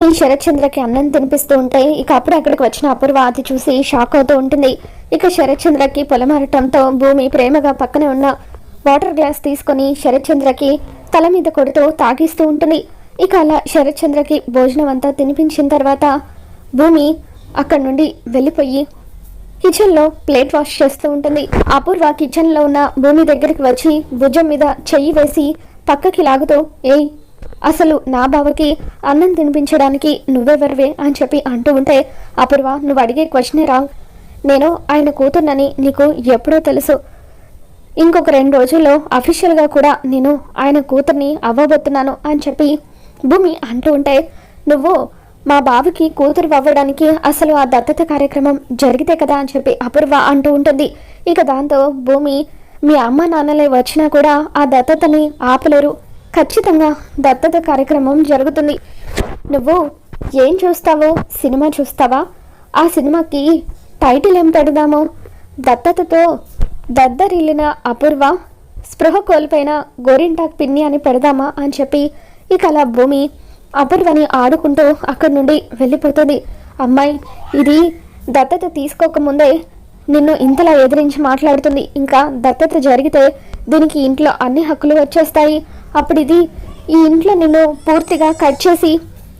ఈ శరత్చంద్రకి అన్నం తినిపిస్తూ ఉంటే ఇక అప్పుడు అక్కడికి వచ్చిన అపూర్వ అది చూసి షాక్ అవుతూ ఉంటుంది. ఇక శరత్చంద్రకి పొలమారటంతో భూమి ప్రేమగా పక్కనే ఉన్న వాటర్ గ్లాస్ తీసుకొని శరత్చంద్రకి తల మీద కొడుతూ తాగిస్తూ ఉంటుంది. ఇక అలా శరత్చంద్రకి భోజనం అంతా తినిపించిన తర్వాత భూమి అక్కడి నుండి వెళ్ళిపోయి కిచెన్లో ప్లేట్ వాష్ చేస్తూ ఉంటుంది. అపూర్వ కిచెన్లో ఉన్న భూమి దగ్గరికి వచ్చి భుజం మీద చెయ్యి వేసి పక్కకి లాగుతూ ఏయ్ అసలు నా బావకి అన్నం తినిపించడానికి నువ్వెవరివే అని చెప్పి అంటూ ఉంటే అపూర్వ నువ్వు అడిగే క్వశ్చనే రాంగ్. నేను ఆయన కూతుర్నని నీకు ఎప్పుడో తెలుసు. ఇంకొక రెండు రోజుల్లో అఫీషియల్గా కూడా నేను ఆయన కూతుర్ని అవ్వబోతున్నాను అని చెప్పి భూమి అంటూ ఉంటే నువ్వు మా బావకి కూతురు అవ్వడానికి అసలు ఆ దత్తత కార్యక్రమం జరిగితే కదా అని చెప్పి అపూర్వ అంటూ ఉంటుంది. ఇక దాంతో భూమి మీ అమ్మ నాన్నలే వచ్చినా కూడా ఆ దత్తతని ఆపలేరు. ఖచ్చితంగా దత్తత కార్యక్రమం జరుగుతుంది. నువ్వు ఏం చూస్తావో? సినిమా చూస్తావా? ఆ సినిమాకి టైటిల్ ఏం పెడదాము? దత్తతతో దద్దరిల్లిన అపూర్వ స్పృహ కోల్పోయిన గోరింటాక్ పిన్ని అని పెడదామా అని చెప్పి ఇక అలా భూమి అపూర్వని ఆడుకుంటూ అక్కడి నుండి వెళ్ళిపోతుంది. అమ్మాయి ఇది దత్తత తీసుకోకముందే నిన్ను ఇంతలా ఎదిరించి మాట్లాడుతుంది. ఇంకా దత్తత జరిగితే దీనికి ఇంట్లో అన్ని హక్కులు వచ్చేస్తాయి. అప్పుడు ఇది ఈ ఇంట్లో నిన్ను పూర్తిగా కట్ చేసి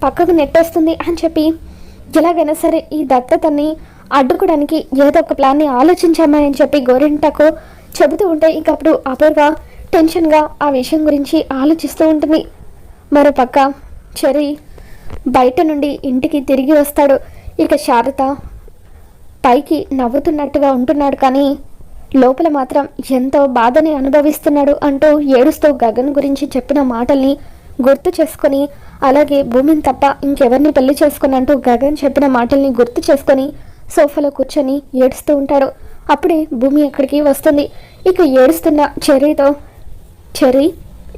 పక్కకు నెట్టేస్తుంది అని చెప్పి ఎలాగైనా సరే ఈ దత్తతని అడ్డుకోవడానికి ఏదో ఒక ప్లాన్ని ఆలోచించామా అని చెప్పి గోరింటకు చెబుతూ ఉంటే ఇంక అప్పుడు అపూర్వ టెన్షన్గా ఆ విషయం గురించి ఆలోచిస్తూ ఉంటుంది. మరోపక్క చెరి బయట నుండి ఇంటికి తిరిగి వస్తాడు. ఇక శారద పైకి నవ్వుతున్నట్టుగా ఉంటున్నాడు కానీ లోపల మాత్రం ఎంతో బాధని అనుభవిస్తున్నాడు అంటూ ఏడుస్తూ గగన్ గురించి చెప్పిన మాటల్ని గుర్తు చేసుకొని అలాగే భూమిని తప్ప ఇంకెవరిని పెళ్ళి చేసుకుని అంటూ గగన్ చెప్పిన మాటల్ని గుర్తు చేసుకొని సోఫాలో కూర్చొని ఏడుస్తూ ఉంటాడు. అప్పుడే భూమి ఎక్కడికి వస్తుంది. ఇక ఏడుస్తున్న చెర్రీతో చెర్రీ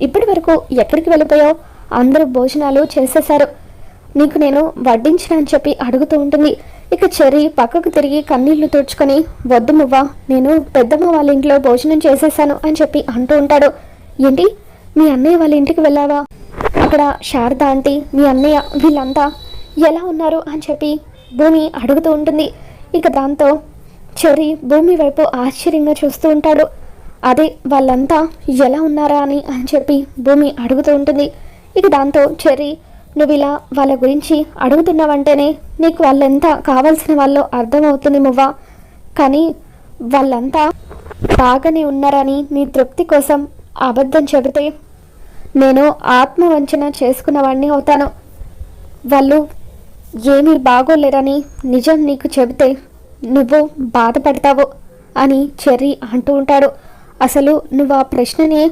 ఇప్పటి వరకు ఎక్కడికి వెళ్ళిపోయావు? అందరూ భోజనాలు చేసేశారు. నీకు నేను వడ్డించిన అని చెప్పి అడుగుతూ ఉంటుంది. ఇక చెర్రీ పక్కకు తిరిగి కన్నీళ్ళు తుడుచుకొని వద్దు మువ్వా నేను పెద్దమ్మ వాళ్ళ ఇంట్లో భోజనం చేసేసాను అని చెప్పి అంటూ ఉంటాడు. ఏంటి? మీ అన్నయ్య వాళ్ళ ఇంటికి వెళ్ళావా? అక్కడ శారద ఆంటీ మీ అన్నయ్య వీళ్ళంతా ఎలా ఉన్నారు? అని చెప్పి భూమి అడుగుతూ ఉంటుంది. ఇక దాంతో చెర్రీ భూమి వైపు ఆశ్చర్యంగా చూస్తూ ఉంటాడు. అదే వాళ్ళంతా ఎలా ఉన్నారా అని అని చెప్పి భూమి అడుగుతూ ఉంటుంది. ఇక దాంతో చెర్రీ నువ్వు ఇలా వాళ్ళ గురించి అడుగుతున్నావంటేనే నీకు వాళ్ళెంత కావాల్సిన వాళ్ళు అర్థమవుతుంది నువ్వా కానీ వాళ్ళంతా బాగానే ఉన్నారని నీ తృప్తి కోసం అబద్ధం చెబితే నేను ఆత్మవంచన చేసుకున్నవాడిని అవుతాను. వాళ్ళు ఏమీ బాగోలేరని నిజం నీకు చెబితే నువ్వు బాధపడతావు అని చెర్రీ అంటూ ఉంటాడు. అసలు నువ్వు ఆ ప్రశ్నని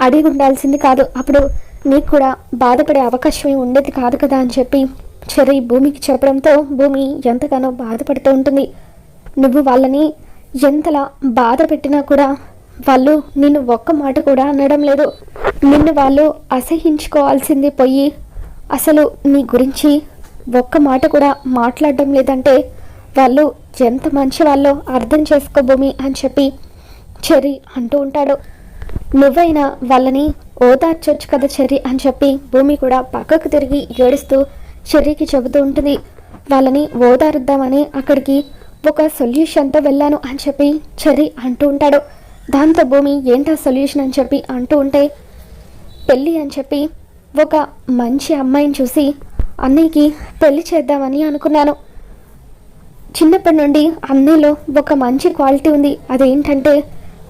అడిగి ఉండాల్సింది కాదు. అప్పుడు నీకు కూడా బాధపడే అవకాశం ఉండేది కాదు కదా అని చెప్పి చెర్రీ భూమికి చెప్పడంతో భూమి ఎంతగానో బాధపడుతూ ఉంటుంది. నువ్వు వాళ్ళని ఎంతలా బాధ పెట్టినా కూడా వాళ్ళు నిన్ను ఒక్క మాట కూడా అనడం లేదు. నిన్ను వాళ్ళు అసహించుకోవాల్సింది పోయి అసలు నీ గురించి ఒక్క మాట కూడా మాట్లాడడం లేదంటే వాళ్ళు ఎంత మంచి వాళ్ళో అర్థం చేసుకో భూమి అని చెప్పి చెరి అంటూ ఉంటాడు. నువ్వైనా వాళ్ళని ఓదార్చొచ్చు కదా చెర్రీ అని చెప్పి భూమి కూడా పక్కకు తిరిగి ఏడుస్తూ చెర్రీకి చెబుతూ ఉంటుంది. వాళ్ళని ఓదారుద్దామని అక్కడికి ఒక సొల్యూషన్తో వెళ్ళాను అని చెప్పి చెర్రీ అంటూ ఉంటాడు. దాంతో భూమి ఏంటా సొల్యూషన్ అని చెప్పి అంటూ ఉంటే పెళ్ళి అని చెప్పి ఒక మంచి అమ్మాయిని చూసి అన్నయ్యకి పెళ్ళి చేద్దామని అనుకున్నాను. చిన్నప్పటి నుండి అన్నయ్యలో ఒక మంచి క్వాలిటీ ఉంది. అదేంటంటే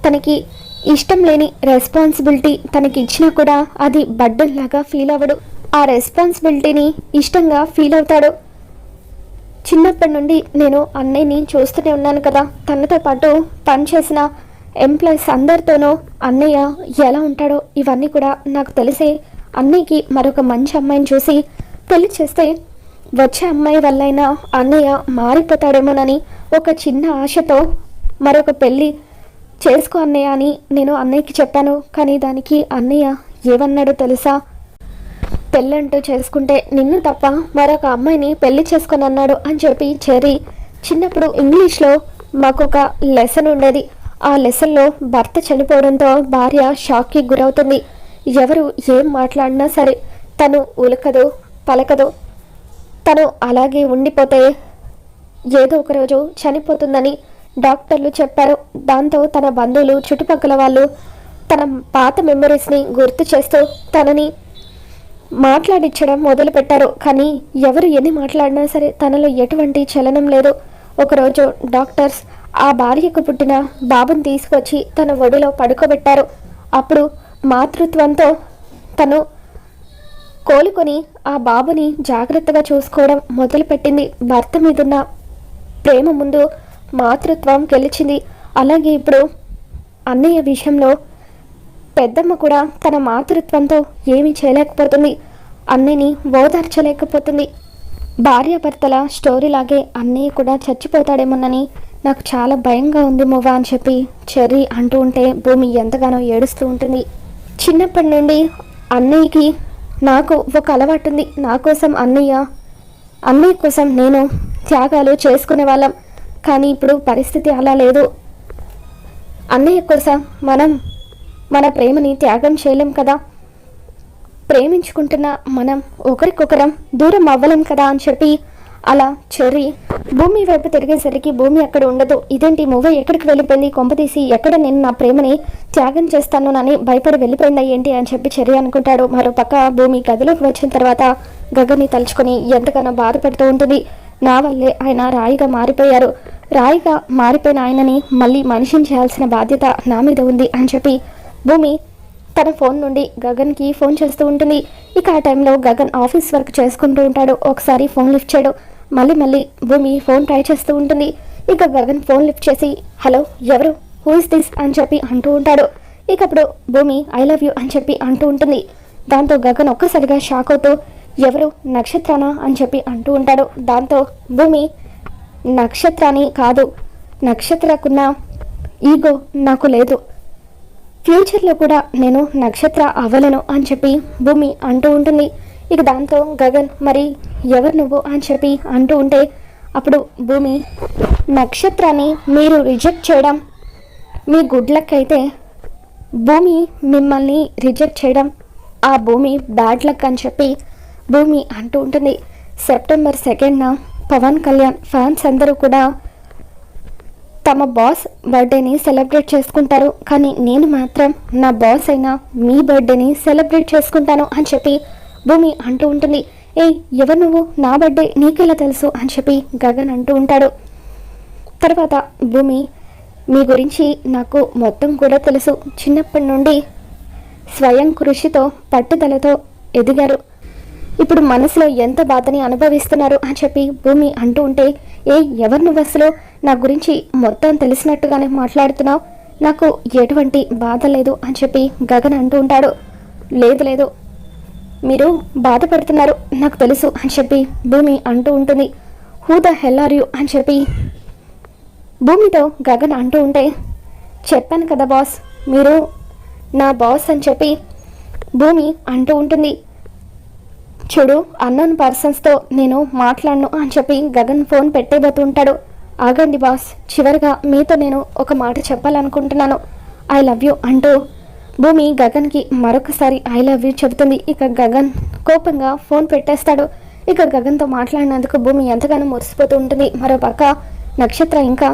తనకి ఇష్టం లేని రెస్పాన్సిబిలిటీ తనకి ఇచ్చినా కూడా అది బడ్డన్ లాగా ఫీల్ అవ్వడు. ఆ రెస్పాన్సిబిలిటీని ఇష్టంగా ఫీల్ అవుతాడు. చిన్నప్పటి నుండి నేను అన్నయ్యని చూస్తూనే ఉన్నాను కదా. తనతో పాటు పనిచేసిన ఎంప్లాయీస్ అందరితోనూ అన్నయ్య ఎలా ఉంటాడో ఇవన్నీ కూడా నాకు తెలిసే అన్నయ్యకి మరొక మంచి అమ్మాయిని చూసి పెళ్ళి చేస్తే వచ్చే అమ్మాయి వల్లైనా అన్నయ్య మారిపోతాడేమోనని ఒక చిన్న ఆశతో మరొక పెళ్ళి చేసుకో అన్నయ్య అని నేను అన్నయ్యకి చెప్పాను. కానీ దానికి అన్నయ్య ఏమన్నాడో తెలుసా? పెళ్ళంటూ చేసుకుంటే నిన్ను తప్ప మరొక అమ్మాయిని పెళ్ళి చేసుకొని అన్నాడు అని చెప్పి చెర్రీ. చిన్నప్పుడు ఇంగ్లీష్లో మాకు ఒక లెసన్ ఉండేది. ఆ లెసన్లో భర్త చనిపోవడంతో భార్య షాక్కి గురవుతుంది. ఎవరు ఏం మాట్లాడినా సరే తను ఉలకదు పలకదు. తను అలాగే ఉండిపోతే ఏదో ఒక రోజు చనిపోతుందని డాక్టర్లు చెప్పారు. దాంతో తన బంధువులు చుట్టుపక్కల వాళ్ళు తన పాత మెమరీస్ని గుర్తు చేస్తూ తనని మాట్లాడించడం మొదలుపెట్టారు. కానీ ఎవరు ఎన్ని మాట్లాడినా సరే తనలో ఎటువంటి చలనం లేదు. ఒకరోజు డాక్టర్స్ ఆ భార్యకు పుట్టిన బాబుని తీసుకొచ్చి తన ఒడిలో పడుకోబెట్టారు. అప్పుడు మాతృత్వంతో తను కోలుకొని ఆ బాబుని జాగ్రత్తగా చూసుకోవడం మొదలుపెట్టింది. భర్త మీదున్న ప్రేమ ముందు మాతృత్వం గెలిచింది. అలాగే ఇప్పుడు అన్నయ్య విషయంలో పెద్దమ్మ కూడా తన మాతృత్వంతో ఏమీ చేయలేకపోతుంది. అన్నయ్యని ఓదార్చలేకపోతుంది. భార్యాభర్తల స్టోరీ లాగే అన్నయ్య కూడా చచ్చిపోతాడేమోనని నాకు చాలా భయంగా ఉంది మువ్వ అని చెప్పి చెర్రీ అంటూ ఉంటే భూమి ఎంతగానో ఏడుస్తూ ఉంటుంది. చిన్నప్పటి నుండి అన్నయ్యకి నాకు ఒక అలవాటు ఉంది. నా కోసం అన్నయ్య అన్నయ్య కోసం నేను త్యాగాలు చేసుకునే వాళ్ళం. కానీ ఇప్పుడు పరిస్థితి అలా లేదు. అన్నయ్య కోసం మనం మన ప్రేమని త్యాగం చేయలేం కదా. ప్రేమించుకుంటున్న మనం ఒకరికొకరం దూరం అవ్వలేం కదా అని చెప్పి అలా చెర్రి భూమి వైపు తిరిగేసరికి భూమి అక్కడ ఉండదు. ఇదేంటి? మూవీ ఎక్కడికి వెళ్ళిపోయింది? కొంపతీసి ఎక్కడ నేను నా ప్రేమని త్యాగం చేస్తాను అని భయపడి వెళ్ళిపోయిందా ఏంటి అని చెప్పి చెర్రి అనుకుంటాడు. మరో పక్క భూమి గదిలోకి వచ్చిన తర్వాత గగన్ని తలుచుకొని ఎంతగానో బాధపడుతూ ఉంటుంది. నా వల్లే ఆయన రాయిగా మారిపోయారు. రాయిగా మారిపోయిన ఆయనని మళ్ళీ మనిషిని చేయాల్సిన బాధ్యత నా మీద ఉంది అని చెప్పి భూమి తన ఫోన్ నుండి గగన్కి ఫోన్ చేస్తూ ఉంటుంది. ఇక ఆ టైంలో గగన్ ఆఫీస్ వర్క్ చేసుకుంటూ ఉంటాడు. ఒకసారి ఫోన్ లిఫ్ట్ చేయడు. మళ్ళీ మళ్ళీ భూమి ఫోన్ ట్రై చేస్తూ ఉంటుంది. ఇక గగన్ ఫోన్ లిఫ్ట్ చేసి హలో ఎవరు? హూ ఇస్ దిస్ అని చెప్పి అంటూ ఉంటాడు. ఇక అప్పుడు భూమి ఐ లవ్ యూ అని చెప్పి అంటూ ఉంటుంది. దాంతో గగన్ ఒక్కసారిగా షాక్ అవుతూ ఎవరు? నక్షత్రానా? అని చెప్పి అంటూ ఉంటాడు. దాంతో భూమి నక్షత్రాన్ని కాదు నక్షత్రకున్న ఈగో నాకు లేదు. ఫ్యూచర్లో కూడా నేను నక్షత్ర అవ్వలను అని చెప్పి భూమి అంటూ ఉంటుంది. ఇక దాంతో గగన్ మరి ఎవరు నువ్వు అని చెప్పి అంటూ ఉంటే అప్పుడు భూమి నక్షత్రాన్ని మీరు రిజెక్ట్ చేయడం మీ గుడ్ లక్ అయితే భూమి మిమ్మల్ని రిజెక్ట్ చేయడం ఆ భూమి బ్యాడ్ లక్ అని చెప్పి భూమి అంటూ ఉంటుంది. సెప్టెంబర్ సెకండ్న పవన్ కళ్యాణ్ ఫ్యాన్స్ అందరూ కూడా తమ బాస్ బర్త్డేని సెలబ్రేట్ చేసుకుంటారు. కానీ నేను మాత్రం నా బాస్ అయిన మీ బర్త్డేని సెలబ్రేట్ చేసుకుంటాను అని చెప్పి భూమి అంటూ ఉంటుంది. ఏ ఎవరు నువ్వు? నా బర్త్డే నీకెలా తెలుసు? అని చెప్పి గగన్ అంటూ ఉంటాడు. తర్వాత భూమి మీ గురించి నాకు మొత్తం కూడా తెలుసు. చిన్నప్పటి నుండి స్వయం కృషితో పట్టుదలతో ఎదిగారు. ఇప్పుడు మనసులో ఎంత బాధని అనుభవిస్తున్నారు అని చెప్పి భూమి అంటూ ఉంటే ఏ ఎవరు నువ్వు అసలు? నా గురించి మొత్తం తెలిసినట్టుగానే మాట్లాడుతున్నావు. నాకు ఎటువంటి బాధ లేదు అని చెప్పి గగన్ అంటూ ఉంటాడు. లేదు లేదు. మీరు బాధపడుతున్నారు నాకు తెలుసు అని చెప్పి భూమి అంటూ ఉంటుంది. Who the hell are you అని చెప్పి భూమితో గగన్ అంటూ ఉంటే చెప్పాను కదా బాస్ మీరు నా బాస్ అని చెప్పి భూమి అంటూ ఉంటుంది. చూడు అన్నోన్ పర్సన్స్తో నేను మాట్లాడను అని చెప్పి గగన్ ఫోన్ పెట్టేబోతుంటాడు. ఆగండి బాస్ చివరిగా మీతో నేను ఒక మాట చెప్పాలనుకుంటున్నాను. ఐ లవ్ యూ అంటూ భూమి గగన్కి మరొకసారి ఐ లవ్ యూ చెబుతుంది. ఇక గగన్ కోపంగా ఫోన్ పెట్టేస్తాడు. ఇక గగన్తో మాట్లాడినందుకు భూమి ఎంతగానో మురిసిపోతూ ఉంటుంది. మరోపక్క నక్షత్ర ఇంకా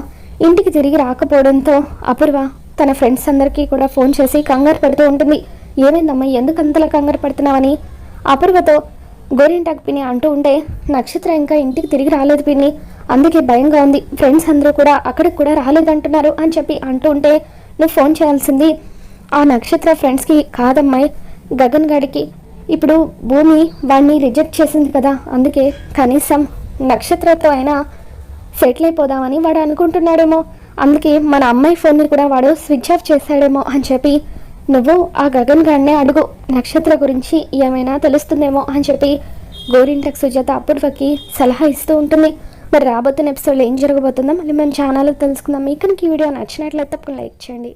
ఇంటికి తిరిగి రాకపోవడంతో అపూర్వ తన ఫ్రెండ్స్ అందరికీ కూడా ఫోన్ చేసి కంగారు పెడుతూ ఉంటుంది. ఏమైందమ్మా ఎందుకు అంతలా కంగారు పడుతున్నావని? అపూర్వతో గోరింటాకు పిన్ని అంటూ ఉంటే నక్షత్ర ఇంకా ఇంటికి తిరిగి రాలేదు పిన్ని. అందుకే భయంగా ఉంది. ఫ్రెండ్స్ అందరూ కూడా అక్కడికి కూడా రాలేదంటున్నారు అని చెప్పి అంటూ ఉంటే నువ్వు ఫోన్ చేయాల్సింది ఆ నక్షత్ర ఫ్రెండ్స్కి కాదమ్మాయి. గగన్ గడికి ఇప్పుడు భూమి వాడిని రిజెక్ట్ చేసింది కదా. అందుకే కనీసం నక్షత్రతో అయినా సెటిల్ అయిపోదామని వాడు అనుకుంటున్నాడేమో. అందుకే మన అమ్మాయి ఫోన్ని కూడా వాడు స్విచ్ ఆఫ్ చేశాడేమో అని చెప్పి నువ్వు ఆ గగన్ గాడినే అడుగు. నక్షత్ర గురించి ఏమైనా తెలుస్తుందేమో అని చెప్పి గోరింటకు సుజాత అపూర్వకి సలహా ఇస్తూ ఉంటుంది. మరి రాబోతున్న ఎపిసోడ్లో ఏం జరగబోతుందో మళ్ళీ మన ఛానల్లో తెలుసుకుందాం. మీకు ఈ వీడియో నచ్చినట్లయితే తప్పకుండా లైక్ చేయండి.